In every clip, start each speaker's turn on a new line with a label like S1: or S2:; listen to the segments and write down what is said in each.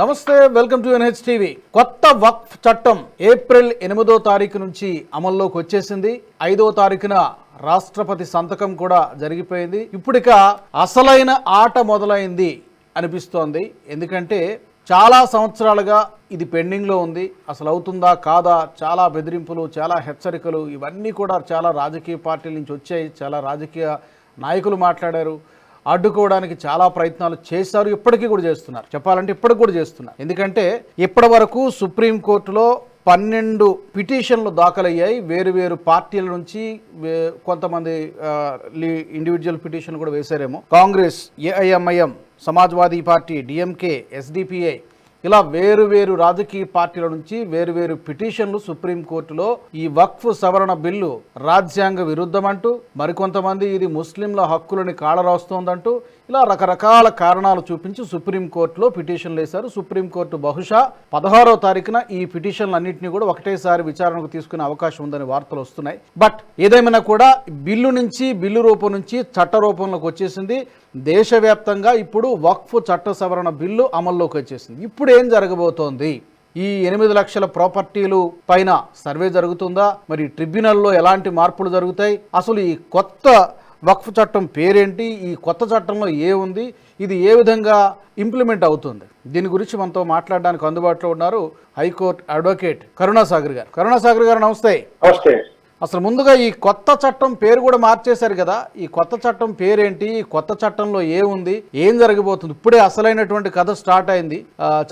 S1: నమస్తే welcome to NH TV. కొత్త వక్ఫ్ చట్టం ఏప్రిల్ ఎనిమిదో తారీఖు నుంచి అమల్లోకి వచ్చేసింది. ఐదో తారీఖున రాష్ట్రపతి సంతకం కూడా జరిగిపోయింది. ఇప్పుడిక అసలైన ఆట మొదలైంది అనిపిస్తోంది. ఎందుకంటే చాలా సంవత్సరాలుగా ఇది పెండింగ్లో ఉంది. అసలు అవుతుందా కాదా? చాలా బెదిరింపులు చాలా హెచ్చరికలు ఇవన్నీ కూడా చాలా రాజకీయ పార్టీల నుంచి వచ్చాయి. చాలా రాజకీయ నాయకులు మాట్లాడారు. అడ్డుకోవడానికి చాలా ప్రయత్నాలు చేశారు ఇప్పటికీ కూడా చేస్తున్నారు. చెప్పాలంటే ఇప్పటికి కూడా చేస్తున్నారు. ఎందుకంటే ఇప్పటి వరకు సుప్రీంకోర్టులో పన్నెండు పిటిషన్లు దాఖలయ్యాయి. వేరు వేరు పార్టీల నుంచి వే- కొంతమంది లీ- ఇండివిజువల్ పిటిషన్ కూడా వేశారేమో. Congress AIMIM Samajwadi party DMK SDPI ఇలా వేరు వేరు రాజకీయ పార్టీల నుంచి వేరు వేరు పిటిషన్లు సుప్రీంకోర్టులో ఈ వక్ఫ్ సవరణ బిల్లు రాజ్యాంగ విరుద్ధమంటూ మరికొంతమంది ఇది ముస్లింల హక్కులని కాళరాస్తోందంటూ ఇలా రకరకాల కారణాలు చూపించి సుప్రీంకోర్టులో పిటిషన్లు వేశారు. సుప్రీంకోర్టు బహుశా పదహారో తారీఖున ఈ పిటిషన్లన్నింటినీ కూడా ఒకటేసారి విచారణకు తీసుకునే అవకాశం ఉందని వార్తలు వస్తున్నాయి. బట్ ఏదేమైనా కూడా బిల్లు నుంచి బిల్లు రూపం నుంచి చట్ట రూపంలోకి వచ్చేసింది. దేశవ్యాప్తంగా ఇప్పుడు వక్ఫ్ చట్ట సవరణ బిల్లు అమల్లోకి వచ్చేసింది. ఇప్పుడు ఏం జరగబోతోంది? ఈ ఎనిమిది లక్షల ప్రాపర్టీలు పైన సర్వే జరుగుతుందా? మరి ట్రిబ్యునల్లో ఎలాంటి మార్పులు జరుగుతాయి? అసలు ఈ కొత్త వక్ఫ్ చట్టం పేరేంటి? ఈ కొత్త చట్టంలో ఏ ఉంది? ఇది ఏ విధంగా ఇంప్లిమెంట్ అవుతుంది? దీని గురించి మనతో మాట్లాడడానికి అందుబాటులో ఉన్నారు హైకోర్టు అడ్వకేట్ కరుణాసాగర్ గారు. కరుణాసాగర్ గారు నమస్తే.
S2: నమస్తే.
S1: అసలు ముందుగా ఈ కొత్త చట్టం పేరు కూడా మార్చేశారు కదా. ఈ కొత్త చట్టం పేరేంటి? ఈ కొత్త చట్టంలో ఏ ఉంది? ఏం జరగబోతుంది? ఇప్పుడే అసలైనటువంటి కథ స్టార్ట్ అయింది.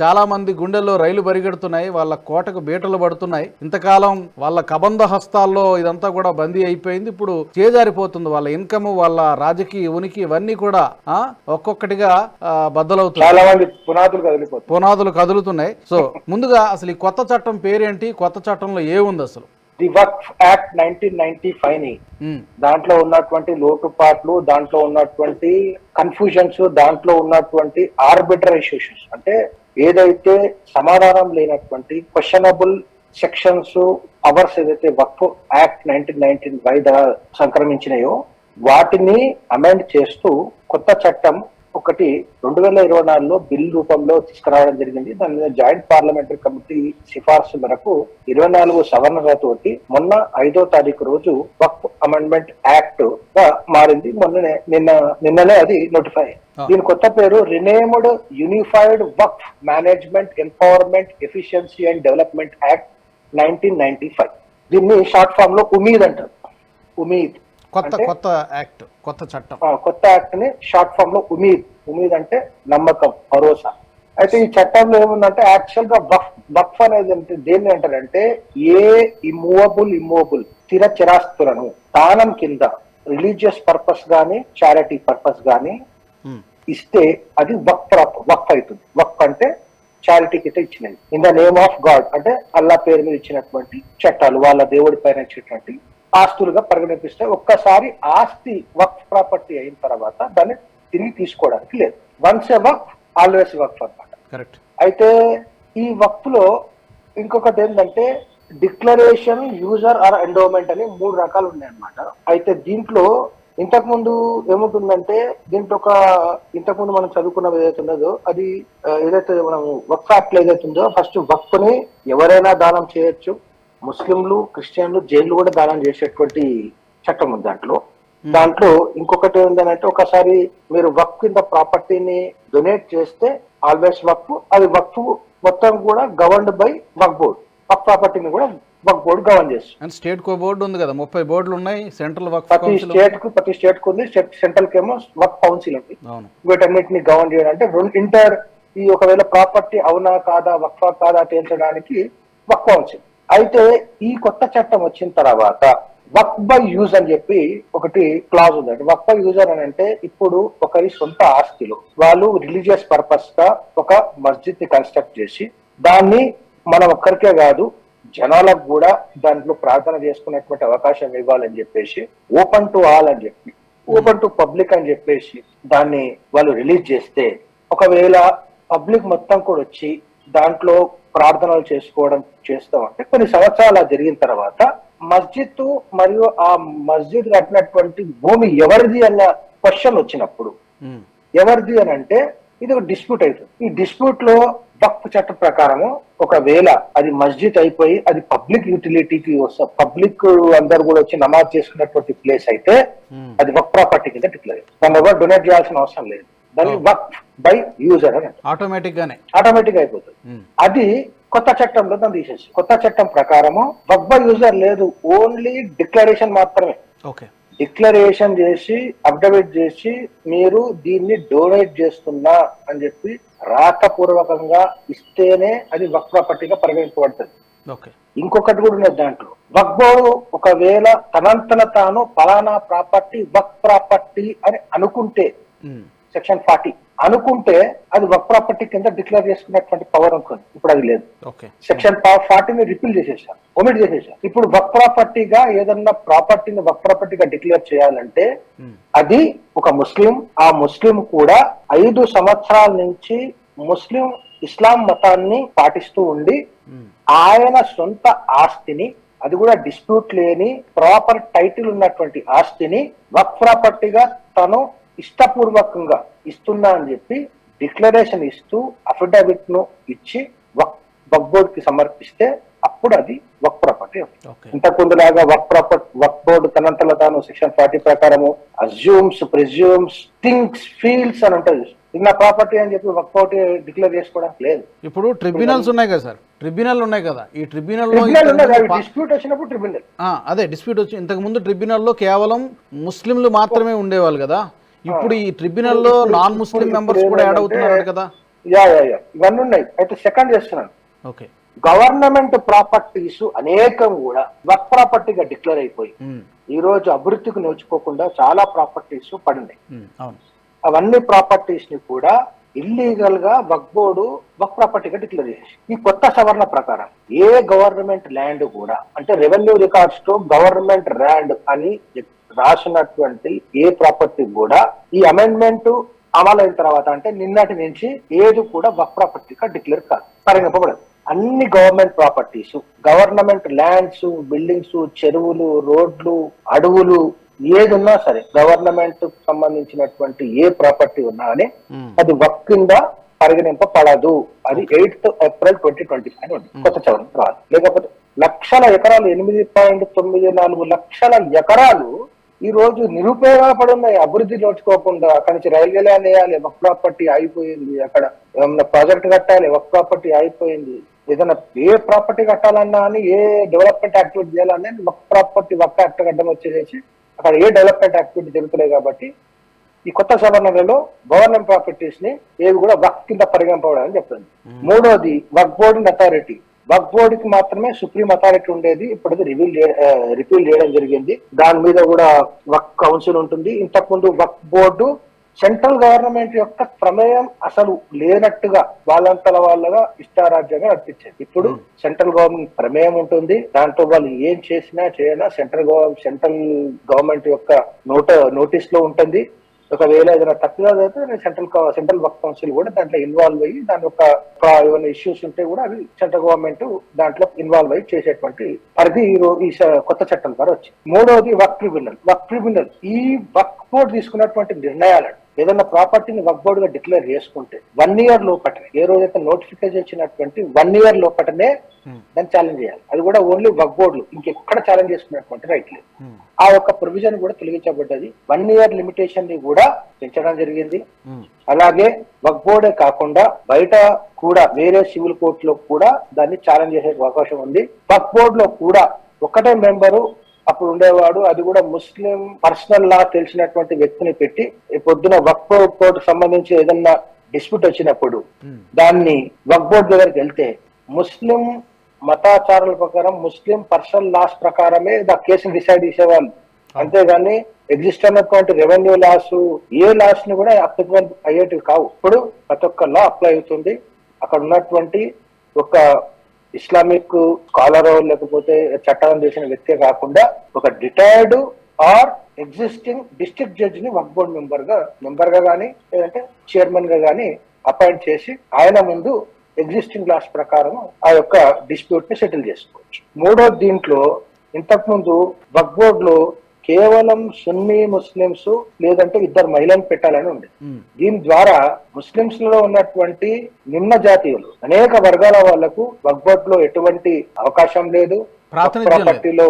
S1: చాలా మంది గుండెల్లో రైలు పరిగెడుతున్నాయి వాళ్ళ కోటకు బీటలు పడుతున్నాయి. ఇంతకాలం వాళ్ళ కబంధ హస్తాల్లో ఇదంతా కూడా బందీ అయిపోయింది. ఇప్పుడు చేజారిపోతుంది. వాళ్ళ ఇన్కమ్ వాళ్ళ రాజకీయ ఉనికి ఇవన్నీ కూడా ఒక్కొక్కటిగా బద్దలవుతున్నాయి.
S2: పునాదులు
S1: కదులుతున్నాయి. సో ముందుగా అసలు ఈ కొత్త చట్టం పేరేంటి? కొత్త చట్టంలో ఏ ఉంది అసలు?
S2: The Waqf act nineteen ninety ఫైవ్ని.
S1: Um,
S2: దాంట్లో ఉన్నటువంటి లోటుపాట్లు దాంట్లో ఉన్నటువంటి కన్ఫ్యూజన్స్ దాంట్లో ఉన్నటువంటి ఆర్బిట్రైజేషన్స్ అంటే ఏదైతే సమాధానం లేనటువంటి క్వశ్చనబుల్ సెక్షన్స్ అవర్స్ ఏదైతే Waqf act nineteen nineteen five సంక్రమించినాయో వాటిని అమెండ్ చేస్తూ కొత్త చట్టం ఒకటి రెండు వేల ఇరవై నాలుగులో బిల్ రూపంలో తీసుకురావడం జరిగింది. దాని మీద జాయింట్ పార్లమెంటరీ కమిటీ సిఫార్సు మేరకు ఇరవై నాలుగు సవరణలతోటి మొన్న ఐదో తారీఖు రోజు వక్ఫ్ అమెండ్మెంట్ యాక్ట్గా మారింది. మొన్ననే నిన్న నిన్ననే అది నోటిఫై. దీని కొత్త పేరు renamed unified Waqf management empowerment efficiency and development act nineteen ninety five. దీన్ని షార్ట్ ఫామ్లో ఉమీద్ అంటారు. ఉమీద్.
S1: కొత్త కొత్త యాక్ట్ కొత్త చట్టం.
S2: కొత్త యాక్ట్ని షార్ట్ ఫామ్లో ఉమీద్ ఉమీద్ అంటే నమ్మకం భరోసా. అయితే ఈ చట్టంలో ఏముందంటే యాక్చువల్గా వక్ఫ్ వక్ఫ్ అనేది అంటే దేన్ని అంటారంటే ఏ ఇమ్మూవబుల్ ఇమ్మూవబుల్ స్థిర చిరాస్తులను దానం కింద రిలీజియస్ పర్పస్ గానీ చారిటీ పర్పస్ గానీ ఇస్తే అది వక్ వక్ఫ్ అవుతుంది. వక్ఫ్ అంటే చారిటీ కింద ఇచ్చినది. In the name of God అంటే అల్లా పేరు మీద ఇచ్చినటువంటి చట్టాలు వాళ్ళ దేవుడి పైన ఇచ్చినటువంటి ఆస్తులుగా పరిగణిపిస్తే ఒక్కసారి ఆస్తి వక్ఫ్ ప్రాపర్టీ అయిన తర్వాత దాన్ని తిరిగి తీసుకోవడానికి లేదు. Once a Waqf always Waqf అన్నమాట.
S1: కరెక్ట్
S2: అయితే ఈ వక్ఫ్లో ఇంకొకటి ఏంటంటే డిక్లరేషన్ యూజర్ ఆర్ ఎండోమెంట్ అని మూడు రకాలు ఉన్నాయి అన్నమాట. అయితే దీంట్లో ఇంతకు ముందు ఏముంటుందంటే దీంట్లో ఒక ఇంతకు ముందు మనం చదువుకున్నది ఏదైతే ఉన్నదో అది ఏదైతే మనం వక్ఫ్ యాక్ట్ ఏదైతే ఉందో ఫస్ట్ వక్ఫ్ని ఎవరైనా దానం చేయొచ్చు. ముస్లింలు క్రిస్టియన్లు జైలు కూడా దానం చేసేటువంటి చట్టం ఉంది దాంట్లో. దాంట్లో ఇంకొకటి ఏంటంటే ఒకసారి మీరు వక్ఫ్ కింద ప్రాపర్టీని డొనేట్ చేస్తే ఆల్వేస్ వక్ఫ్ అది వక్ఫ్ మొత్తం కూడా గవర్న్డ్ బై వక్ బోర్డ్. వక్ ప్రాపర్టీని కూడా వక్ బోర్డ్ గవర్న్ చేస్తుంది.
S1: అండ్ స్టేట్ కో బోర్డు ఉంది కదా ముప్పై బోర్డులు ఉన్నాయి సెంట్రల్ వర్క్
S2: ప్రతి స్టేట్కు ప్రతి స్టేట్కు ఉంది సెంట్రల్ కేమో వక్ కౌన్సిల్ ఉంది. వీటన్నిటిని గవర్న్ చేయడం అంటే రెండు ఇంటర్ ఈ ఒకవేళ ప్రాపర్టీ అవునా కాదా వక్ఫా కాదా తేల్చడానికి వక్ కౌన్సిల్. అయితే ఈ కొత్త చట్టం వచ్చిన తర్వాత వక్ బై యూజ్ అని చెప్పి ఒకటి క్లాజ్ ఉందండి. వక్ బై యూజర్ అని అంటే ఇప్పుడు ఒకరి సొంత ఆస్తిలో వాళ్ళు రిలీజియస్ పర్పస్గా ఒక మస్జిద్ని కన్స్ట్రక్ట్ చేసి దాన్ని మనం ఒక్కరికే కాదు జనాలకు కూడా దాంట్లో ప్రార్థన చేసుకునేటువంటి అవకాశం ఇవ్వాలని చెప్పేసి ఓపెన్ టు ఆల్ అని చెప్పి ఓపెన్ టు పబ్లిక్ అని చెప్పేసి దాన్ని వాళ్ళు రిలీజ్ చేస్తే ఒకవేళ పబ్లిక్ మొత్తం కూడా వచ్చి దాంట్లో ప్రార్థనలు చేసుకోవడం చేస్తామంటే కొన్ని సంవత్సరాలు జరిగిన తర్వాత మస్జిద్ మరియు ఆ మస్జిద్ కట్టినటువంటి భూమి ఎవరిది అన్న క్వశ్చన్ వచ్చినప్పుడు ఎవరిది అని అంటే ఇది ఒక డిస్ప్యూట్ అవుతుంది. ఈ డిస్ప్యూట్లో వక్ఫ్ చట్టం ప్రకారము ఒకవేళ అది మస్జిద్ అయిపోయి అది పబ్లిక్ యూటిలిటీకి వస్తా పబ్లిక్ అందరు కూడా వచ్చి నమాజ్ చేసుకున్నటువంటి ప్లేస్ అయితే. అది వక్ ప్రాపర్టీ కింద డిక్లేర్ దాన్ని ఎవరు డొనేట్ చేయాల్సిన అవసరం లేదు. దాన్ని వక్ బై యూజర్ అని
S1: ఆటోమేటిక్ గానే
S2: ఆటోమేటిక్ అయిపోతుంది. అది కొత్త చట్టంలో దాన్ని తీసేసి కొత్త చట్టం ప్రకారము వక్ బై యూజర్ లేదు ఓన్లీ డిక్లరేషన్ మాత్రమే.
S1: ఓకే.
S2: డిక్లరేషన్ చేసి అప్డేట్ చేసి మీరు దీన్ని డొనేట్ చేస్తున్నా అని చెప్పి రాతపూర్వకంగా ఇస్తేనే అది వక్ ప్రాపర్టీగా పరిగణించబడుతుంది ఇంకొకటి కూడా ఉన్నది దాంట్లో. వక్ బోర్డు ఒకవేళ తనంతన తాను ఫలానా ప్రాపర్టీ వక్ ప్రాపర్టీ అని అనుకుంటే. సెక్షన్ ఫార్టీ అనుకుంటే అది వక్ ప్రాపర్టీ కింద డిక్లేర్ చేసుకున్నటువంటి పవర్ ఉంటుంది ఇప్పుడు అది లేదు సెక్షన్ ఫార్టీని రిపీల్ చేసేసారు ఒమిట్ చేసేసారు ఇప్పుడు వక్ ప్రాపర్టీగా ఏదన్నా ప్రాపర్టీని వక్ ప్రాపర్టీగా డిక్లేర్ చేయాలంటే
S1: ఉమ్.
S2: అది ఒక ముస్లిం ఆ ముస్లిం కూడా ఐదు సంవత్సరాల నుంచి ముస్లిం ఇస్లాం మతాన్ని పాటిస్తూ ఉండి
S1: ఉమ్.
S2: ఆయన సొంత ఆస్తిని అది కూడా డిస్ప్యూట్ లేని ప్రాపర్ టైటిల్ ఉన్నటువంటి ఆస్తిని వక్ ప్రాపర్టీగా తను ఇష్టపూర్వకంగా ఇస్తున్నా అని చెప్పి డిక్లరేషన్ ఇస్తూ అఫిడవిట్ను ఇచ్చి వక్ బోర్డ్కి సమర్పిస్తే అప్పుడు అది వక్ ప్రాపర్టీ ఇంతకు లాగా వక్ ప్రాపర్ వక్ బోర్డు తనంతలో తాను సెక్షన్ ఫార్టీ ప్రకారము అజ్యూమ్స్ ప్రిజ్యూమ్స్ థింగ్స్ ఫీల్స్ అని ఉంటుంది. ఇది నా ప్రాపర్టీ అని చెప్పి వక్ ప్రాపర్టీ డిక్లేర్ చేసుకోవడానికి లేదు.
S1: ఇప్పుడు ట్రిబ్యునల్స్ ఉన్నాయి కదా సార్. ట్రిబ్యునల్ ఉన్నాయి కదా. ఈ
S2: ట్రిబ్యునల్
S1: పా-
S2: డిస్ప్యూట్ వచ్చినప్పుడు ట్రిబ్యునల్.
S1: అదే డిస్ప్యూట్ వచ్చి ఇంతకు ముందు ట్రిబ్యునల్లో కేవలం ముస్లింలు మాత్రమే ఉండేవాళ్ళు కదా. ఇప్పుడు ఈ ట్రిబ్యునల్లో నాన్ ముస్లిం మెంబర్స్ కూడా యాడ్ అవుతున్నారు కదా?
S2: Yeah yeah yeah. ఇవన్నీ ఉన్నాయి. అయితే సెకండ్ చేస్తున్నాను.
S1: ఓకే.
S2: గవర్నమెంట్ ప్రాపర్టీస్ అనేకం కూడా వక్ ప్రాపర్టీగా డిక్లేర్ అయిపోయి ఈ రోజు అభివృద్ధికి నోచుకోకుండా చాలా ప్రాపర్టీస్ పడినాయి అవన్నీ ప్రాపర్టీస్ని కూడా ఇల్లీగల్గా వక్ బోర్డు వక్ ప్రాపర్టీగా డిక్లేర్ చేసి ఈ కొత్త సవరణ ప్రకారం ఏ గవర్నమెంట్ ల్యాండ్ కూడా అంటే రెవెన్యూ రికార్డ్స్తో గవర్నమెంట్ ల్యాండ్ అని రాసినటువంటి ఏ ప్రాపర్టీ కూడా ఈ అమెండ్మెంట్ అమలైన తర్వాత అంటే నిన్నటి నుంచి ఏది కూడా వక్ ప్రాపర్టీగా డిక్లేర్ కాదు పరిగణింపబడదు. అన్ని government properties government lands buildings చెరువులు రోడ్లు అడవులు ఏది ఉన్నా సరే గవర్నమెంట్ సంబంధించినటువంటి ఏ ప్రాపర్టీ ఉన్నా కానీ
S1: ఉమ్,
S2: అది వక్ కింద పరిగణింపబడదు. అది eighth April twenty twenty five ఉంది కొత్త చవరణ రాదు. లేకపోతే లక్షల ఎకరాలు ఎనిమిది పాయింట్ తొమ్మిది నాలుగు లక్షల ఎకరాలు ఈ రోజు నిరుపయోగపడి ఉన్నాయి. అభివృద్ధి నోచుకోకుండా అక్కడి నుంచి రైల్వే లైన్ వేయాలి. వక్ ప్రాపర్టీ అయిపోయింది అక్కడ. ఏమన్నా ప్రాజెక్ట్ కట్టాలి. వక్ ప్రాపర్టీ అయిపోయింది. ఏదైనా ఏ ప్రాపర్టీ కట్టాలన్నా అని ఏ డెవలప్మెంట్ యాక్టివిటీ చేయాలన్నా వక్ ప్రాపర్టీ వక్ యాక్ట్ అడ్డం వచ్చేసి అక్కడ ఏ డెవలప్మెంట్ యాక్టివిటీ జరుగుతున్నాయి కాబట్టి ఈ కొత్త సవరణలలో గవర్నమెంట్ ప్రాపర్టీస్ని ఏవి కూడా వక్ కింద పరిగణింపబడాలని చెప్తుంది. మూడోది వక్ బోర్డింగ్ అథారిటీ. వక్ బోర్డు కి మాత్రమే సుప్రీం అథారిటీ ఉండేది. ఇప్పుడు రివీల్ రిపీల్ చేయడం జరిగింది. దాని మీద కూడా వక్ కౌన్సిల్ ఉంటుంది. ఇంతకు ముందు వక్ బోర్డు సెంట్రల్ గవర్నమెంట్ యొక్క ప్రమేయం అసలు లేనట్టుగా వాళ్ళంతల వాళ్ళగా ఇష్టారాజ్యంగా నడిపించేది. ఇప్పుడు సెంట్రల్ గవర్నమెంట్ ప్రమేయం ఉంటుంది. దాంట్లో వాళ్ళు ఏం చేసినా చేయనా సెంట్రల్ గవర్నమెంట్ సెంట్రల్ గవర్నమెంట్ యొక్క నోట నోటీస్లో ఉంటుంది. ఒకవేళ ఏదైనా తప్పుగా అయితే సెంట్రల్ సెంట్రల్ వర్క్ కౌన్సిల్ కూడా దాంట్లో ఇన్వాల్వ్ అయ్యి దాని యొక్క ఏమైనా ఇష్యూస్ ఉంటే కూడా అవి సెంట్రల్ గవర్నమెంట్ దాంట్లో ఇన్వాల్వ్ అయ్యి చేసేటువంటి పరిధి ఈ రోజు ఈ కొత్త చట్టం ద్వారా వచ్చింది. మూడవది వర్క్ ట్రిబ్యునల్. వర్క్ ట్రిబ్యునల్. ఈ వర్క్ బోర్డు తీసుకున్నటువంటి నిర్ణయాలను ఏదైనా ప్రాపర్టీని వర్క్గా డిక్లేర్ చేసుకుంటే వన్ ఇయర్ లోపటనే ఏ రోజైతే నోటిఫికేషన్ ఇచ్చినటువంటి వన్ ఇయర్ లోపటనే
S1: ఉమ్,
S2: దాన్ని ఛాలెంజ్ చేయాలి. అది కూడా ఓన్లీ వర్క్ బోర్డులు ఇంకెక్కడ ఛాలెంజ్ చేసుకున్నటువంటి రైట్ లేదు.
S1: ఉమ్,
S2: ఆ యొక్క ప్రొవిజన్ కూడా తొలగించబడ్డది. వన్ ఇయర్ లిమిటేషన్ని కూడా పెంచడం జరిగింది.
S1: ఉమ్,
S2: అలాగే వక్ బోర్డే కాకుండా బయట కూడా వేరే సివిల్ కోర్టులో కూడా దాన్ని ఛాలెంజ్ చేసే అవకాశం ఉంది. వక్ బోర్డ్లో కూడా ఒకటే మెంబరు అప్పుడు ఉండేవాడు. అది కూడా ముస్లిం పర్సనల్ లా తెలిసినటువంటి వ్యక్తిని పెట్టి పొద్దున వక్ బోర్డు సంబంధించి ఏదన్నా డిస్ప్యూట్ వచ్చినప్పుడు దాన్ని వక్ బోర్డ్ దగ్గరికి వెళ్తే ముస్లిం మతాచారాల ప్రకారం ముస్లిం పర్సనల్ లాస్ ప్రకారమే దా కేసును డిసైడ్ చేసేవాళ్ళు. అంతేగాని ఎగ్జిస్ట్ అన్నటువంటి రెవెన్యూ లాస్ ఏ లాస్ని కూడా అప్లికబుల్ అయ్యేటివి కావు. ఇప్పుడు ప్రతి ఒక్క లా అప్లై అవుతుంది. అక్కడ ఉన్నటువంటి ఒక ఇస్లామిక్ స్కాలర్ లేకపోతే చట్టం చేసిన వ్యక్తే కాకుండా ఒక retired or existing district judge ని వక్ బోర్డ్ మెంబర్గా మెంబర్గా గానీ లేదంటే చైర్మన్గా గానీ అపాయింట్ చేసి ఆయన ముందు ఎగ్జిస్టింగ్ లాస్ ప్రకారం ఆ యొక్క డిస్ప్యూట్ని సెటిల్ చేసుకోవచ్చు. మూడో దీంట్లో ఇంతకు ముందు వక్ బోర్డ్లో కేవలం సున్నీ ముస్లింస్ లేదంటే ఇద్దరు మహిళలను పెట్టాలని ఉంది. దీని ద్వారా ముస్లింస్లో ఉన్నటువంటి నిమ్న జాతీయులు అనేక వర్గాల వాళ్ళకు వక్బోర్డ్లో ఎటువంటి అవకాశం లేదు. ప్రాపర్టీలో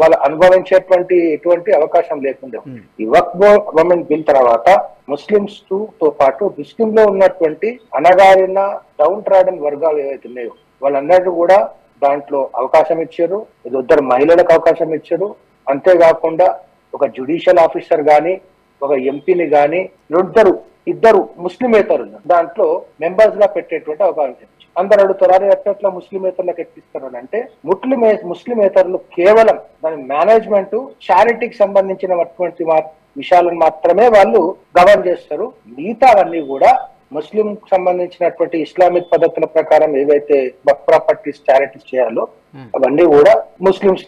S2: వాళ్ళు అనుభవించేటువంటి ఎటువంటి అవకాశం లేకుండా. ఈ వక్ గవర్నమెంట్ బిల్ తర్వాత ముస్లింస్తో పాటు ముస్లిం లో ఉన్నటువంటి అనగారిన డౌన్ ట్రాడన్ వర్గాలు ఏవైతే ఉన్నాయో వాళ్ళందరికీ కూడా దాంట్లో అవకాశం ఇచ్చారు. ఇది ఇద్దరు మహిళలకు అవకాశం ఇచ్చారు. అంతేకాకుండా ఒక జ్యుడిషియల్ ఆఫీసర్ గాని ఒక ఎంపీని గాని ఇద్దరు ఇద్దరు ముస్లిమేతరులు దాంట్లో మెంబర్స్గా పెట్టేటువంటి అవకాశం అందరు అడుగుతారు అరే ఎట్లా ముస్లిమేతరులకు ఎక్కిస్తారు అంటే ముస్లిం ముస్లిమేతరులు కేవలం దాని మేనేజ్మెంట్ చారిటీకి సంబంధించినటువంటి మా- విషయాలను మాత్రమే వాళ్ళు గవర్న్ చేస్తారు. మిగతావన్నీ కూడా ముస్లిం సంబంధించినటువంటి ఇస్లామిక్ పద్ధతుల ప్రకారం ఏవైతే బక్ ప్రాపర్టీస్ చారిటీస్ చేయాలో
S1: Hmm.
S2: అవన్నీ కూడా ముస్లింస్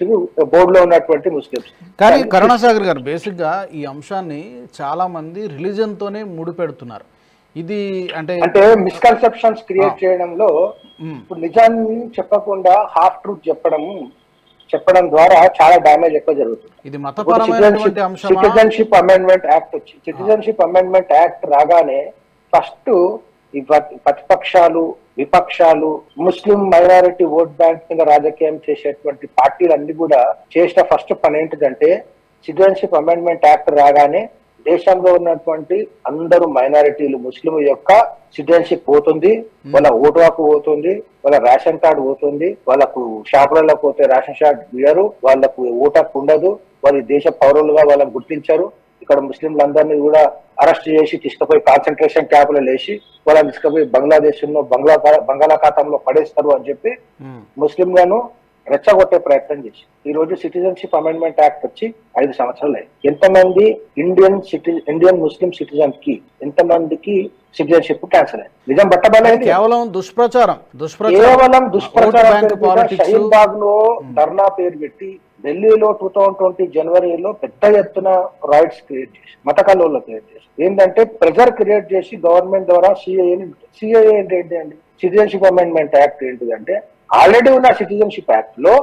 S2: బోర్డులో ఉన్నటువంటి ముస్లింస్
S1: కానీ కరుణాసాగర్ గారు బేసిక్గా ఈ అంశాన్ని చాలా మంది రిలీజన్ తోనే ముడిపెడుతున్నారు ఇది అంటే
S2: అంటే మిస్కన్సెప్షన్స్ క్రియేట్ చేయడంలో
S1: ఉమ్,
S2: ఇప్పుడు నిజాన్ని చెప్పకుండా హాఫ్ ట్రూత్ చెప్పడం చెప్పడం ద్వారా చాలా డ్యామేజ్ ఎక్కువ జరుగుతుంది.
S1: ఇది మతపరమైనటువంటి అంశమా?
S2: సిటిజన్షిప్ అమెండ్మెంట్ యాక్ట్ వచ్చి సిటిజన్షిప్ అమెండ్మెంట్ యాక్ట్ రాగానే ఫస్ట్ ఈ ప్రతి- ప్రతిపక్షాలు విపక్షాలు ముస్లిం మైనారిటీ ఓట్ బ్యాంక్ కింద రాజకీయం చేసేటువంటి పార్టీలన్నీ కూడా చేసిన ఫస్ట్ పని ఏంటిదంటే సిటిజన్షిప్ అమెండ్మెంట్ యాక్ట్ రాగానే దేశంలో ఉన్నటువంటి అందరూ మైనారిటీలు ముస్లిం యొక్క సిటిజన్షిప్ పోతుంది వాళ్ళ ఓటు హక్కు పోతుంది వాళ్ళ రేషన్ కార్డు పోతుంది వాళ్ళకు షాపులలో పోతే రేషన్ షాప్ ఇయ్యరు వాళ్ళకు ఓటు హక్కు ఉండదు వాళ్ళు దేశ పౌరులుగా వాళ్ళని గుర్తించారు. ఇక్కడ ముస్లింలందరినీ కూడా అరెస్ట్ చేసి తీసుకుపోయి కాన్సన్ట్రేషన్ క్యాంపులు వేసి వాళ్ళని తీసుకుపోయి బంగ్లాదేశ్లో బంగ్లా బంగాళాఖాతంలో పడేస్తారు అని చెప్పి ముస్లింలను రెచ్చగొట్టే ప్రయత్నం చేసి. ఈ రోజు సిటిజన్షిప్ అమెండ్మెంట్ యాక్ట్ వచ్చి ఐదు సంవత్సరాలు అయ్యి ఎంతమంది ఇండియన్ సిటి ఇండియన్ ముస్లిం సిటిజన్కి ఎంతమందికి సిటిజన్షిప్ క్యాన్సల్ అయింది నిజం బట్టబలేదు
S1: కేవలం దుష్ప్రచారం దుష్ప్రచారం.
S2: కేవలం దుష్ప్రచారం షహీన్ బాగ్లో ధర్నా పేరు పెట్టి ఢిల్లీలో టూ థౌజండ్ ట్వంటీ జనవరిలో పెద్ద ఎత్తున రైట్స్ క్రియేట్ చేసి మత కల్లోలు క్రియేట్ చేసి. ఏంటంటే ప్రెజర్ క్రియేట్ చేసి గవర్నమెంట్ ద్వారా సిఐఏ సిఐఏ అంటే ఏంటి అండి? సిటిజన్షిప్ అమెండ్మెంట్ యాక్ట్ ఏంటిదంటే ఆల్రెడీ ఉన్న సిటిజన్షిప్ యాక్ట్లో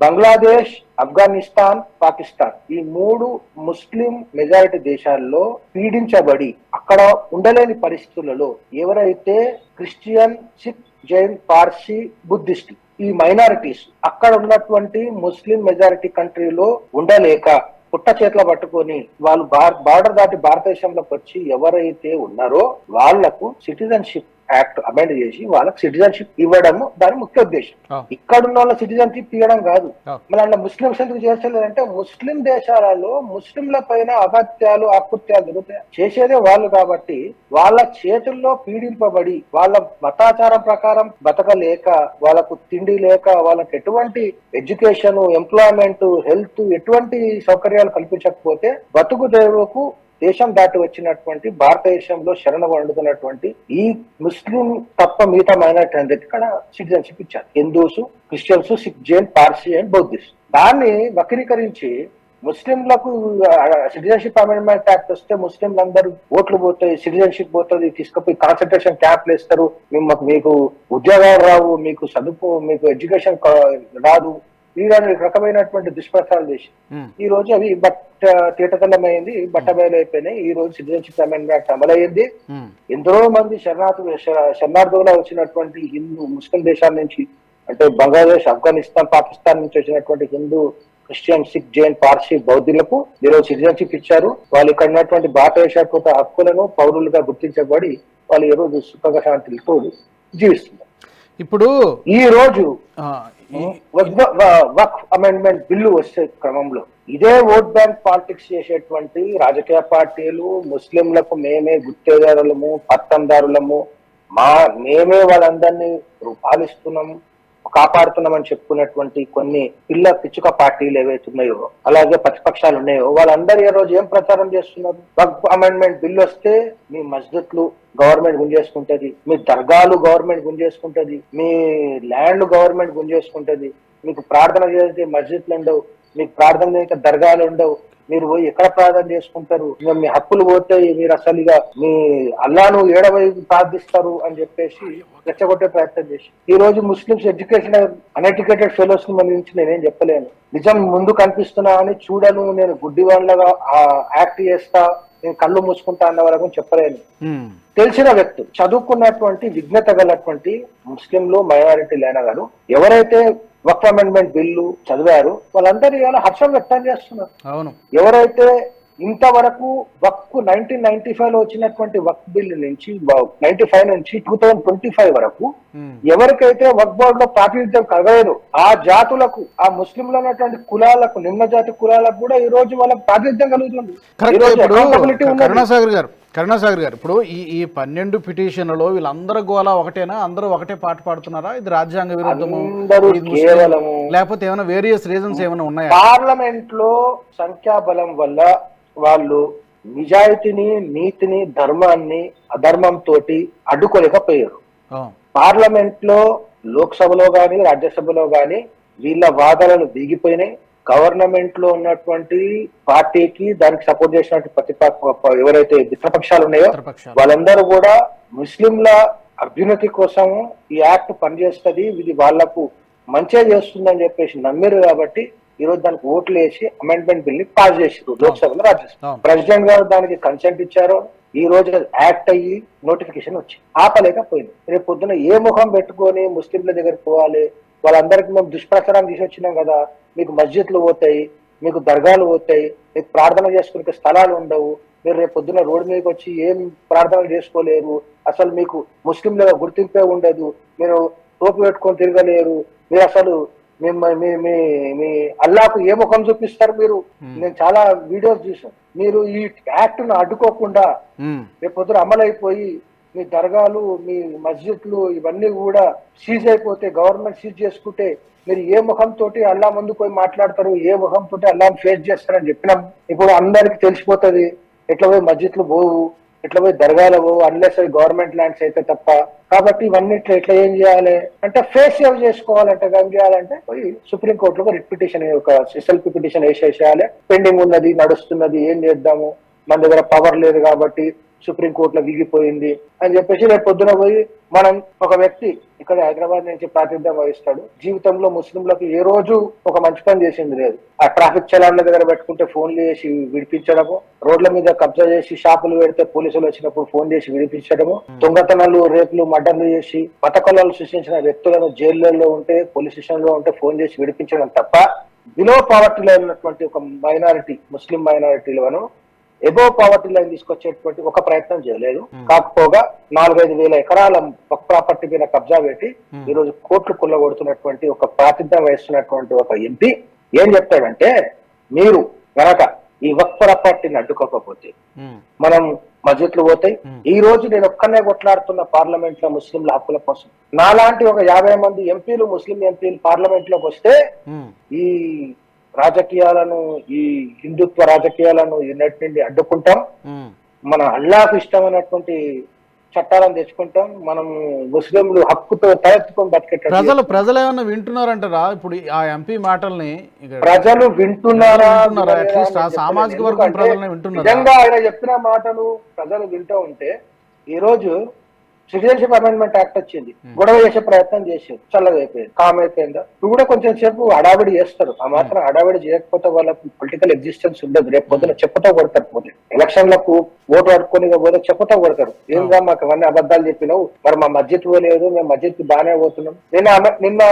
S2: బంగ్లాదేశ్ ఆఫ్ఘనిస్తాన్ పాకిస్తాన్ ఈ మూడు ముస్లిం మెజారిటీ దేశాల్లో పీడించబడి అక్కడ ఉండలేని పరిస్థితులలో ఎవరైతే క్రిస్టియన్ సిక్ జైన్ పార్సీ బుద్ధిస్ట్ ఈ మైనారిటీస్ అక్కడ ఉన్నటువంటి ముస్లిం మెజారిటీ కంట్రీలో ఉండలేక పుట్ట చేతుల పట్టుకొని వాళ్ళు బార్డర్ దాటి భారతదేశంలోకి వచ్చి ఎవరైతే ఉన్నారో వాళ్ళకు సిటిజన్షిప్ యాక్ట్ అమెండ్ చేసి వాళ్ళకి సిటిజన్షిప్ ఇవ్వడం దాని ముఖ్య ఉద్దేశం. ఇక్కడ ఉన్న వాళ్ళ సిటిజన్షిప్ ఇవ్వడం కాదు. అట్లా ముస్లింస్ ఎందుకు చేస్తలేదంటే ముస్లిం దేశాలలో ముస్లింల పైన అగత్యాలు ఆకృత్యాలు జరుగుతాయి. చేసేదే వాళ్ళు కాబట్టి వాళ్ళ చేతుల్లో పీడింపబడి వాళ్ళ మతాచారం ప్రకారం బతకలేక వాళ్ళకు తిండి లేక వాళ్ళకి ఎటువంటి ఎడ్యుకేషన్ ఎంప్లాయ్మెంట్ హెల్త్ ఎటువంటి సౌకర్యాలు కల్పించకపోతే బతుకు తెరువుకు దేశం దాటి వచ్చినటువంటి భారతదేశంలో శరణ వండుతున్నటువంటి ఈ ముస్లిం తప్ప మిగతా మైనార్టీ అందరికి ఇక్కడ సిటిజన్షిప్ ఇచ్చారు. Hindus Christians Sikh Jain Parsi and Buddhist. దాన్ని వక్రీకరించి ముస్లింలకు సిటిజన్షిప్ అమెండ్మెంట్ యాక్ట్ వస్తే ముస్లింలందరూ ఓట్లు పోతాయి సిటిజన్షిప్ పోతుంది తీసుకుపోయి కాన్సన్ట్రేషన్ క్యాంప్లు వేస్తారు మేము మీకు ఉద్యోగాలు రావు మీకు చదువు మీకు ఎడ్యుకేషన్ రాదు. ఈ రకమైనటువంటి దుష్ప్రచారాలు చేసి ఈ రోజు అవి బట్ట తీటతల్లమైంది బట్ట బయలైపోయినాయి ఈ రోజు సిటిజన్షిప్ అమెండ్మెంట్ యాక్ట్ అమలయ్యింది ఎందరో మంది శరణార్థులు శ- శరణార్థులుగా వచ్చినటువంటి హిందూ ముస్లిం దేశాల నుంచి అంటే బంగ్లాదేశ్ ఆఫ్ఘనిస్తాన్ పాకిస్తాన్ నుంచి వచ్చినటువంటి హిందూ క్రిస్టియన్ సిక్ జైన్ పార్సీ బౌద్ధులకు ఈరోజు సిటిజన్షిప్ ఇచ్చారు. వాళ్ళు ఇక్కడ ఉన్నటువంటి భారతదేశ హక్కులను పౌరులుగా గుర్తించబడి వాళ్ళు ఈ రోజు సుఖంగా శాంతితో జీవిస్తున్నారు.
S1: ఇప్పుడు
S2: ఈ రోజు వక్ అమెండ్మెంట్ బిల్లు వచ్చే క్రమంలో ఇదే ఓట్ బ్యాంక్ పాలిటిక్స్ చేసేటువంటి రాజకీయ పార్టీలు ముస్లింలకు మేమే గుత్తేదారులము పత్తందారులము. మా మేమే వాళ్ళందరినీ పాలిస్తున్నాము కాపాడుతున్నామని చెప్పుకున్నటువంటి కొన్ని పిల్ల పిచ్చుక పార్టీలు ఏవైతే ఉన్నాయో అలాగే ప్రతిపక్షాలు ఉన్నాయో వాళ్ళందరూ ఈ రోజు ఏం ప్రచారం చేస్తున్నారు? వక్ అమెండ్మెంట్ బిల్ వస్తే మీ మస్జిద్లు గవర్నమెంట్ గుంజేసుకుంటది మీ దర్గాలు గవర్నమెంట్ గుంజేసుకుంటది మీ ల్యాండ్ గవర్నమెంట్ గుంజేసుకుంటది మీకు ప్రార్థన చేస్తే మస్జిద్లు ఉండవు. మీకు ప్రార్థన చేయక దర్గాలు ఉండవు. మీరు పోయి ఎక్కడ ప్రార్థన చేసుకుంటారు? మీ హక్కులు పోతే మీరు అసలు ఇక మీ అల్లాను ఏడవైపు ప్రార్థిస్తారు అని చెప్పేసి రెచ్చగొట్టే ప్రయత్నం చేసి ఈ రోజు ముస్లిమ్స్ ఎడ్యుకేషన్ అన్ఎడ్యుకేటెడ్ ఫెలోస్ని గురించి నేనేం చెప్పలేను. నిజం ముందు కనిపిస్తున్నా అని చూడను నేను గుడ్డి వాళ్ళగా యాక్ట్ చేస్తా నేను కళ్ళు మూసుకుంటా అన్న వరకు చెప్పలేను. తెలిసిన వ్యక్తులు చదువుకున్నటువంటి విజ్ఞత గలటువంటి ముస్లింలు మైనారిటీలైన గారు ఎవరైతే వక్ అమెండ్మెంట్ బిల్లు చదివారు వాళ్ళందరూ ఇవాళ హర్షం వ్యక్తం చేస్తున్నారు. ఎవరైతే ఇంతవరకు వక్ నైన్టీన్ నైన్టీ ఫైవ్లో వచ్చినటువంటి వక్ బిల్ నుంచి నైన్టీ ఫైవ్ నుంచి టూ థౌజండ్ ట్వంటీ ఫైవ్ వరకు ఎవరికైతే వక్ బోర్డు లో ప్రాతినిధ్యం కలగలేదు ఆ జాతులకు ఆ ముస్లింలు ఉన్నటువంటి కులాలకు నిమ్న జాతి కులాలకు కూడా ఈ రోజు వాళ్ళకి ప్రాతినిధ్యం కలుగుతుంది.
S1: కరుణాసాగర్ గారు కరుణాసాగర్ గారు ఇప్పుడు ఈ ఈ పన్నెండు పిటిషన్లలో వీళ్ళందరూ గోలా ఒకటేనా? అందరూ ఒకటే పాట పాడుతున్నారా? ఇది రాజ్యాంగ విరుద్ధము? లేకపోతే ఏమైనా వేరియస్ రీజన్స్ ఏమైనా ఉన్నాయా?
S2: పార్లమెంట్లో సంఖ్యాబలం వల్ల వాళ్ళు నిజాయితీని నీతిని ధర్మాన్ని అధర్మం తోటి అడ్డుకోలేకపోయారు. పార్లమెంట్లో లోక్సభలో గాని రాజ్యసభలో గాని వీళ్ళ వాదనలు దిగిపోయినాయి గవర్నమెంట్లో ఉన్నటువంటి పార్టీకి దానికి సపోర్ట్ చేసినటువంటి ప్రతిపక్ష ఎవరైతే మిత్రపక్షాలు. ఉన్నాయో వాళ్ళందరూ కూడా ముస్లింల అభ్యున్నతి కోసం ఈ యాక్ట్ పనిచేస్తుంది. ఇది వాళ్ళకు మంచిగా చేస్తుందని చెప్పేసి నమ్మారు కాబట్టి ఈ రోజు దానికి ఓట్లు వేసి అమెండ్మెంట్ బిల్ని పాస్ చేసారు లోక్సభలో రాజ్యసభ. ప్రెసిడెంట్ గారు దానికి కన్సెంట్ ఇచ్చారు. ఈ రోజు యాక్ట్ అయ్యి నోటిఫికేషన్ వచ్చింది. ఆపలేకపోయింది. రేపు పొద్దున ఏ ముఖం పెట్టుకొని ముస్లింల దగ్గరికి పోవాలి? వాళ్ళందరికీ మేము దుష్ప్రచారం తీసి వచ్చినాం కదా. మీకు మస్జిద్లు పోతాయి మీకు దర్గాలు పోతాయి మీకు ప్రార్థన చేసుకునే స్థలాలు ఉండవు. మీరు రేపు పొద్దున రోడ్డు మీదకి వచ్చి ఏం ప్రార్థనలు చేసుకోలేరు? అసలు మీకు ముస్లింలుగా గుర్తింపే ఉండదు. మీరు టోపీ పెట్టుకొని తిరగలేరు. మీరు అసలు మీ మీ మీ అల్లాకు ఏ ముఖం చూపిస్తారు మీరు? నేను చాలా వీడియోస్ చూసాను మీరు ఈ యాక్ట్ను అడ్డుకోకుండా రేపు పొద్దున అమలైపోయి మీ దర్గాలు మీ మస్జిద్లు ఇవన్నీ కూడా సీజ్ అయిపోతే గవర్నమెంట్ సీజ్ చేసుకుంటే మీరు ఏ ముఖం తోటి అల్లా ముందు పోయి మాట్లాడతారు ఏ ముఖం తోటి అల్లాని ఫేస్ చేస్తారని చెప్పినాం ఇప్పుడు అందరికి తెలిసిపోతది. ఎట్లా పోయి మస్జిద్లు పోవు? ఇట్లా పోయి దర్గాలవు అన్లెస్ అవి గవర్నమెంట్ ల్యాండ్స్ అయితే తప్ప. కాబట్టి ఇవన్నీ ఇట్లా ఎట్లా ఏం చేయాలి? అంటే ఫేస్ సేవ్ చేసుకోవాలంటే ఏం చేయాలంటే పోయి సుప్రీం కోర్టులో రిట్ పిటిషన్ ఒక సెల్ఫ్ పిటిషన్ వేసేసేయాలి. పెండింగ్ ఉన్నది నడుస్తున్నది ఏం చేద్దాము? మన దగ్గర పవర్ లేదు కాబట్టి సుప్రీం కోర్టులో దిగిపోయింది అని చెప్పేసి రేపు పొద్దున పోయి మనం ఒక వ్యక్తి ఇక్కడ హైదరాబాద్ నుంచి ప్రాతినిధ్యం వహిస్తాడు. జీవితంలో ముస్లింలకు ఏ రోజు ఒక మంచి పని చేసింది లేదు. ఆ ట్రాఫిక్ చలాన్ల దగ్గర పెట్టుకుంటే ఫోన్లు చేసి విడిపించడము రోడ్ల మీద కబ్జా చేసి షాపులు పెడితే పోలీసులు వచ్చినప్పుడు ఫోన్ చేసి విడిపించడము దొంగతనాలు రేపులు మర్డర్లు చేసి మతకళలు సృష్టించిన వ్యక్తులను జైళ్ళలో ఉంటే పోలీస్ స్టేషన్లో ఉంటే ఫోన్ చేసి విడిపించడం తప్ప బిలో పావర్టీలో ఉన్నటువంటి ఒక మైనారిటీ ముస్లిం మైనారిటీలను ఎబో పావర్టీ లైన్ తీసుకొచ్చేటువంటి ఒక ప్రయత్నం చేయలేదు. కాకపోగా నాలుగైదు వేల ఎకరాల వక్ ప్రాపర్టీ మీద కబ్జా పెట్టి ఈ రోజు కోట్లు కొల్లగొడుతున్నటువంటి ఒక ప్రాతినిధ్యం వహిస్తున్నటువంటి ఒక ఎంపీ ఏం చెప్తాడంటే మీరు గనక ఈ వక్ ప్రాపర్టీని అడ్డుకోకపోతే
S1: ఉమ్,
S2: మనం మస్జిద్లు పోతాయి. ఈ రోజు నేను ఒక్కనే కొట్లాడుతున్న పార్లమెంట్లో ముస్లింల హక్కుల కోసం. నాలాంటి ఒక యాభై మంది ఎంపీలు ముస్లిం ఎంపీలు పార్లమెంట్లోకి వస్తే ఈ రాజకీయాలను ఈ హిందుత్వ రాజకీయాలను ఇన్నటి నుండి అడ్డుకుంటాం. మన అల్లాకు ఇష్టమైనటువంటి చట్టాలను తెచ్చుకుంటాం మనం ముస్లింలు హక్కుతో తలెత్తుకొని బతికేటట్టు
S1: ప్రజలు ప్రజలు ఏమైనా వింటున్నారంటారా ఇప్పుడు ఆ ఎంపీ మాటల్ని
S2: ప్రజలు వింటున్నారా.
S1: సామాజిక వర్గం ప్రజల్ని వింటున్నారా?
S2: నిజంగా ఆయన చెప్పిన మాటలు ప్రజలు వింటూ ఉంటే ఈ రోజు సిటిజన్షిప్ అమెండ్మెంట్ యాక్ట్ వచ్చింది. గొడవ చేసే ప్రయత్నం చేశారు. చల్లగా అయిపోయింది కామ్ అయిపోయిందా ఇప్పుడు కూడా కొంచెం సేపు హడావిడి చేస్తారు. ఆ మాత్రం హడావిడి చేయకపోతే వాళ్ళకి పొలిటికల్ ఎగ్జిస్టెన్స్ ఉండదు. రేపు పొద్దున చెప్పుతో కొడతారు పోతే ఎలక్షన్లకు ఓటు అడుక్కొని పోతే చెప్పుతో కొడతారు. ఏంగా మాకు అవన్నీ అబద్ధాలు చెప్పినావు? మరి మా మస్జిద్ పోలేదు మేము మస్జిద్ బాగానే పోతున్నాం. నిన్న నిన్న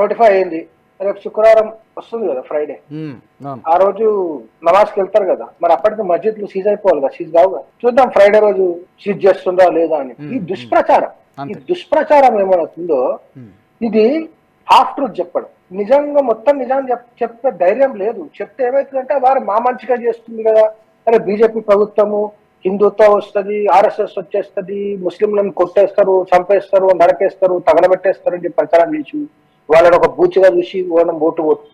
S2: నోటిఫై అయింది. రేపు శుక్రవారం వస్తుంది కదా ఫ్రైడే ఆ రోజు నమాజ్కి వెళ్తారు కదా మరి అప్పటికి మస్జిద్లు సీజ్ అయిపోవాలి కదా సీజ్ కావు కదా చూద్దాం ఫ్రైడే రోజు సీజ్ చేస్తుందా లేదా అని. ఈ దుష్ప్రచారం ఈ. దుష్ప్రచారం ఏమవుతుందో ఇది హాఫ్ ట్రూత్ చెప్పడం. నిజంగా మొత్తం నిజం చెప్- చెప్పే ధైర్యం లేదు. చెప్తే ఏమవుతుందంటే వారు మా మంచిగా చేస్తుంది కదా. అరే బీజేపీ ప్రభుత్వము హిందుత్వం వస్తుంది ఆర్ఎస్ఎస్ వచ్చేస్తుంది ముస్లింలను కొట్టేస్తారు చంపేస్తారు నరకేస్తారు తగలబెట్టేస్తారు అని ప్రచారం చేసి వాళ్ళని ఒక బూచిగా చూసి వాళ్ళని ఓటు ఓటు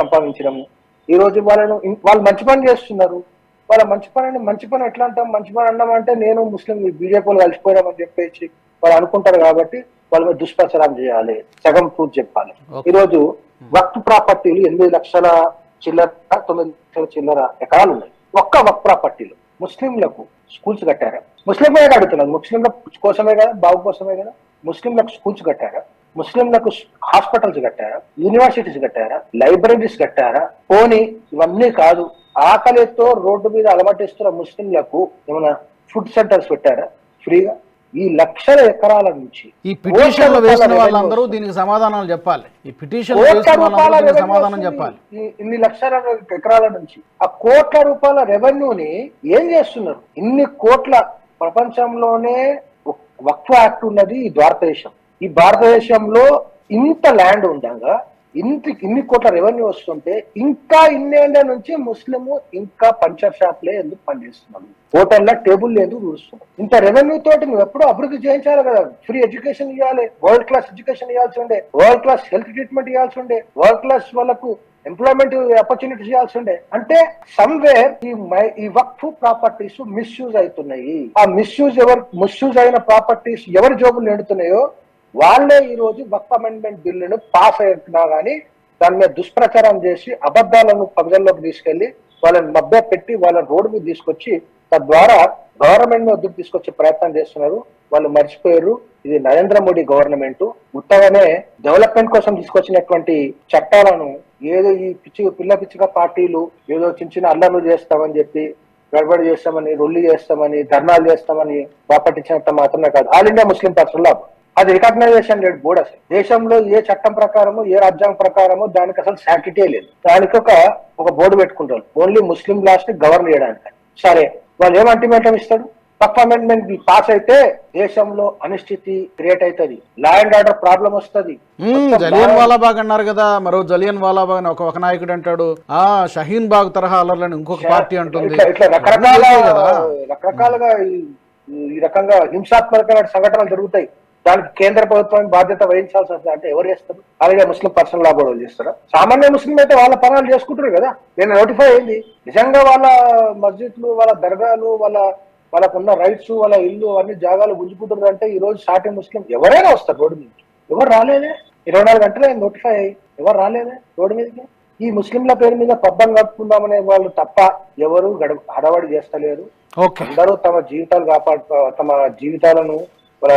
S2: సంపాదించడము ఈ రోజు వాళ్ళను వాళ్ళు మంచి పని చేస్తున్నారు. వాళ్ళ మంచి పని మంచి పని ఎట్లా అంటాం? మంచి పని అన్నాం అంటే నేను ముస్లిం బీజేపీలు కలిసిపోయామని చెప్పేసి వాళ్ళు అనుకుంటారు కాబట్టి వాళ్ళ మీద దుష్ప్రచారం చేయాలి. సగం ప్రూఫ్ చెప్పాలి. ఈ రోజు వక్త్ ప్రాపర్టీలు ఎనిమిది లక్షల చిల్లర తొమ్మిది లక్షల చిల్లర ఎకరాలు ఉన్నాయి. ఒక్క వక్ ప్రాపర్టీలు. ముస్లింలకు స్కూల్స్ కట్టారా? ముస్లింలే అడుగుతున్నారు ముస్లింల కోసమే కదా బాబు కోసమే కదా ముస్లింలకు స్కూల్స్ కట్టారా? ముస్లింలకు హాస్పిటల్స్ కట్టారా? యూనివర్సిటీస్ కట్టారా? లైబ్రరీస్ కట్టారా? పోనీ ఇవన్నీ కాదు ఆకలితో రోడ్డు మీద అలమటిస్తున్న ముస్లింలకు ఏమైనా ఫుడ్ సెంటర్స్ పెట్టారా? ఫ్రీగా? ఈ లక్షల ఎకరాల నుంచి
S1: ఈ పిటిషన్లు
S2: కోట్ల
S1: వేసిన వాళ్ళందరూ దీనికి సమాధానాలు చెప్పాలి. ఈ
S2: రెవెన్యూ
S1: సమాధానం. చెప్పాలి.
S2: ఇన్ని లక్షల ఎకరాల నుంచి ఆ కోట్ల రూపాయల రెవెన్యూని ఏం చేస్తున్నారు? ఇన్ని కోట్ల ప్రపంచంలోనే వక్ఫ్ యాక్ట్ ఉన్నది ఈ భారతదేశం ఈ భారతదేశంలో ఇంత ల్యాండ్ ఉండగా ఇంత ఇన్ని కోట్ల రెవెన్యూ వస్తుంటే ఇంకా ఇన్నేళ్ళ నుంచి ముస్లిం ఇంకా పంచర్ షాప్లే ఎందుకు పనిచేస్తున్నాడు హోటల్లో టేబుల్ లేదు చూస్తున్నాం ఇంత రెవెన్యూ తోటి నువ్వు ఎప్పుడు అభివృద్ధి చేయించాలి కదా. ఫ్రీ ఎడ్యుకేషన్ ఇవ్వాలి వరల్డ్ క్లాస్ ఎడ్యుకేషన్ ఇవ్వాల్సి ఉండే వరల్డ్ క్లాస్ హెల్త్ ట్రీట్మెంట్ ఇవ్వాల్సి ఉండే వరల్డ్ క్లాస్ వాళ్ళకు ఎంప్లాయ్మెంట్ ఆపర్చునిటీస్ ఇవ్వాల్సి ఉండే. అంటే సమ్వేర్ ఈ మై- ఈ వక్ఫ్ ప్రాపర్టీస్ మిస్యూజ్ అవుతున్నాయి. ఆ మిస్యూజ్ ఎవరు మిస్యూజ్ అయిన ప్రాపర్టీస్ ఎవరి జోబులు నిండుతున్నాయో వాళ్ళే ఈరోజు వక్ఫ్ అమెండ్మెంట్ బిల్లును పాస్ అయినా కానీ దాని మీద దుష్ప్రచారం చేసి అబద్ధాలను ప్రజల్లోకి తీసుకెళ్ళి వాళ్ళని మభ్య పెట్టి వాళ్ళని రోడ్డు మీద తీసుకొచ్చి తద్వారా గవర్నమెంట్ను వద్దకు తీసుకొచ్చే ప్రయత్నం చేస్తున్నారు. వాళ్ళు మర్చిపోయారు. ఇది నరేంద్ర మోడీ గవర్నమెంట్. ఉత్తగానే డెవలప్మెంట్ కోసం తీసుకొచ్చినటువంటి చట్టాలను ఏదో ఈ పిచ్చి పిల్ల పిచ్చిగా పార్టీలు ఏదో చిన్న చిన్న అల్లర్లు చేస్తామని చెప్పి గడబడి చేస్తామని రొల్లి చేస్తామని ధర్నాలు చేస్తామని బాపట్టించినంత మాత్రమే కాదు. ఆల్ ఇండియా ముస్లిం పర్సన్ లాభం అది రికగ్నైజేషన్ లేడు బోర్డు అసలు. దేశంలో ఏ చట్టం ప్రకారము ఏ రాజ్యాంగం ప్రకారము దానికి అసలు శాంటిటీ లేదు. దానికి ఒక ఒక బోర్డు పెట్టుకుంటారు. ఓన్లీ ముస్లిం లాస్ని గవర్న్ చేయడానికి. సరే వాళ్ళు ఏం అల్టిమేటం ఇస్తాడు తప్ప అమెండ్మెంట్ బిల్ పాస్ అయితే దేశంలో అనిశ్చితి క్రియేట్ అవుతుంది. లా అండ్ ఆర్డర్ ప్రాబ్లం వస్తుంది.
S1: జలియన్ వాలాబాగ్ అన్నారు కదా మరో జలియన్ వాలాబాగ్ అని ఒక ఒక నాయకుడు అంటాడు. ఆ షహీన్ బాగ్ తరహా అల్లర్లని ఇంకొక పార్టీ అంటుంది.
S2: ఇట్లా రకరకాల రకరకాలుగా ఈ- ఈ రకంగా హింసాత్మకమైన సంఘటనలు జరుగుతాయి. దానికి కేంద్ర ప్రభుత్వం బాధ్యత వహించాల్సి వస్తుంది. అంటే ఎవరు చేస్తారు? అలాగే ముస్లిం పర్సనల్ లా కూడా చేస్తారా? సామాన్య ముస్లిం అయితే వాళ్ళ పనులు చేసుకుంటారు కదా. నేను నోటిఫై అయింది. నిజంగా వాళ్ళ మస్జిద్లు వాళ్ళ దర్గాలు వాళ్ళ వాళ్ళకున్న రైట్స్ వాళ్ళ ఇల్లు అన్ని జాగాలు గుంజుకుంటారు అంటే ఈ రోజు సాటి ముస్లిం ఎవరైనా వస్తారు రోడ్డు మీద ఎవరు రాలేదే? ఇరవై నాలుగు గంటలే నోటిఫై అయ్యి. ఎవరు రాలేదే రోడ్డు మీదకి? ఈ ముస్లింల పేరు మీద పబ్బం కట్టుకుందామనే వాళ్ళు తప్ప ఎవరు గడ హడవడి చేస్తలేరు అందరూ తమ జీవితాలు కాపాడు తమ జీవితాలను వాళ్ళ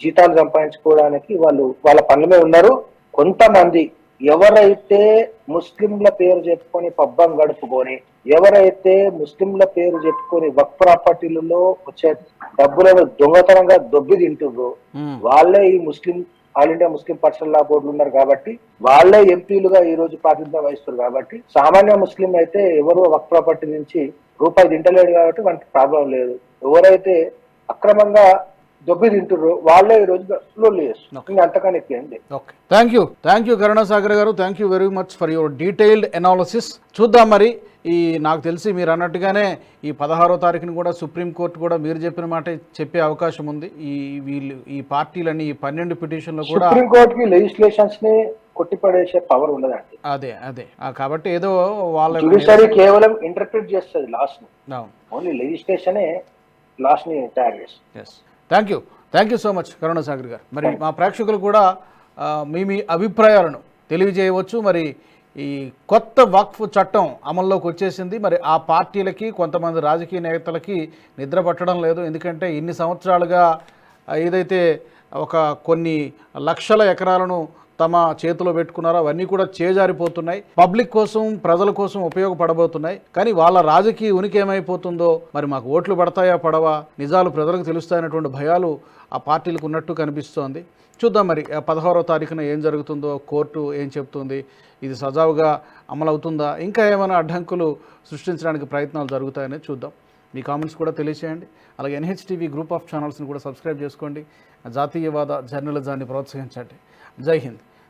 S2: జీతాలు సంపాదించుకోవడానికి వాళ్ళు వాళ్ళ పనుల మీద ఉన్నారు కొంతమంది ఎవరైతే ముస్లింల పేరు చెప్పుకొని పబ్బం గడుపుకొని ఎవరైతే ముస్లింల పేరు చెప్పుకొని వక్ ప్రాపర్టీలలో వచ్చే డబ్బులను దొంగతనంగా దొబ్బి తింటుర్రో. వాళ్ళే ఈ Muslim all India Muslim personal law బోర్డులు ఉన్నారు కాబట్టి వాళ్ళే ఎంపీలుగా ఈ రోజు ప్రాతినిధ్యం వహిస్తారు కాబట్టి సామాన్య ముస్లిం అయితే ఎవరు వక్ ప్రాపర్టీ నుంచి రూపాయి తింటలేడు కాబట్టి వానికి ప్రాబ్లం లేదు ఎవరైతే అక్రమంగా దొబ్బి తింటుర్రో వాళ్ళే ఈ రోజు లొల్లి ఏం లేదు.
S1: Okay. Thank you thank you Karunasagar garu. Thank you very much for your detailed analysis చూద్దాం మరి. ఈ నాకు తెలిసి మీరు అన్నట్టుగానే ఈ పదహారో తారీఖున కూడా సుప్రీంకోర్టు కూడా మీరు చెప్పిన మాట చెప్పే అవకాశం ఉంది. ఈ వీళ్ళు ఈ పార్టీలని ఈ పన్నెండు పిటిషన్లు కూడా
S2: సుప్రీంకోర్టుకి లెజిస్లేషన్స్ని కొట్టిపడేసే పవర్ ఉండదండి
S1: అదే అదే. కాబట్టి ఏదో వాళ్ళ
S2: జ్యుడిషియరీ కేవలం ఇంటర్ప్రిట్ చేస్తుంది
S1: లాస్ట్ని.
S2: ఓన్లీ లెజిస్లేషనే లాస్ట్ని తయారు చేస్తుంది.
S1: Thank you. Thank you so much Karunasagar garu. మరి మా ప్రేక్షకులు కూడా మీ మీ అభిప్రాయాలను తెలియజేయవచ్చు. మరి ఈ కొత్త వక్ఫ్ చట్టం అమల్లోకి వచ్చేసింది. మరి ఆ పార్టీలకి కొంతమంది రాజకీయ నేతలకి నిద్ర పట్టడం లేదు. ఎందుకంటే ఇన్ని సంవత్సరాలుగా ఏదైతే ఒక కొన్ని లక్షల ఎకరాలను తమ చేతిలో పెట్టుకున్నారో అవన్నీ కూడా చేజారిపోతున్నాయి. పబ్లిక్ కోసం ప్రజల కోసం ఉపయోగపడబోతున్నాయి. కానీ వాళ్ళ రాజకీయ ఉనికి ఏమైపోతుందో మరి మాకు ఓట్లు పడతాయా పడవా? నిజాలు ప్రజలకు తెలుస్తాయనేటువంటి భయాలు ఆ పార్టీలకు ఉన్నట్టు కనిపిస్తోంది. చూద్దాం మరి పదహారో తారీఖున ఏం జరుగుతుందో కోర్టు ఏం చెప్తుంది? ఇది సజావుగా అమలవుతుందా? ఇంకా ఏమైనా అడ్డంకులు సృష్టించడానికి ప్రయత్నాలు జరుగుతాయని చూద్దాం. మీ కామెంట్స్ కూడా తెలియచేయండి. అలాగే ఎన్హెచ్టీవీ గ్రూప్ ఆఫ్ ఛానల్స్ని కూడా సబ్స్క్రైబ్ చేసుకోండి. జాతీయవాద జర్నలిజాన్ని ప్రోత్సహించండి. జై హింద్.